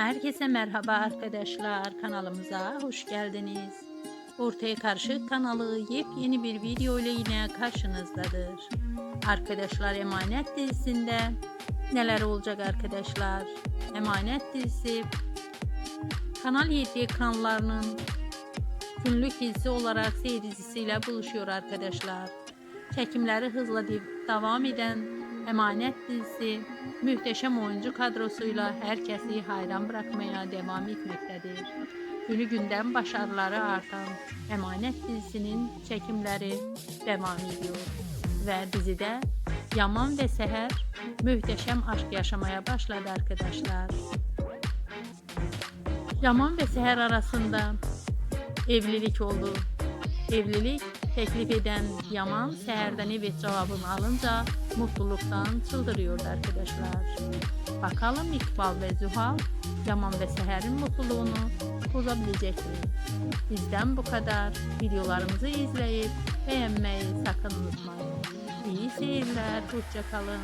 Herkese merhaba arkadaşlar. Kanalımıza hoş geldiniz. Ortaya Karışık kanalı yepyeni bir video ile yine karşınızdadır. Arkadaşlar Emanet dizisinde neler olacak arkadaşlar? Emanet dizisi Kanal 7 ekranlarının günlük dizisi olarak seyircisiyle buluşuyor arkadaşlar. Çekimleri hızla dev- devam eden Emanet dizisi muhteşem oyuncu kadrosuyla herkesi hayran bırakmaya devam etmektedir. Günü günden başarıları artan Emanet dizisinin çekimleri devam ediyor. Ve dizide Yaman ve Seher muhteşem aşk yaşamaya başladı arkadaşlar. Yaman ve Seher arasında evlilik oldu. Evlilik teklif eden Yaman Seher'den evet cevabını alınca mutluluktan çıldırıyordu arkadaşlar. Bakalım İkbal ve Zuhal Yaman ve Seher'in mutluluğunu bozabilecek mi? Bizden bu kadar. Videolarımızı izleyip beğenmeyi sakın unutmayın. İyi seyirler, hoşçakalın.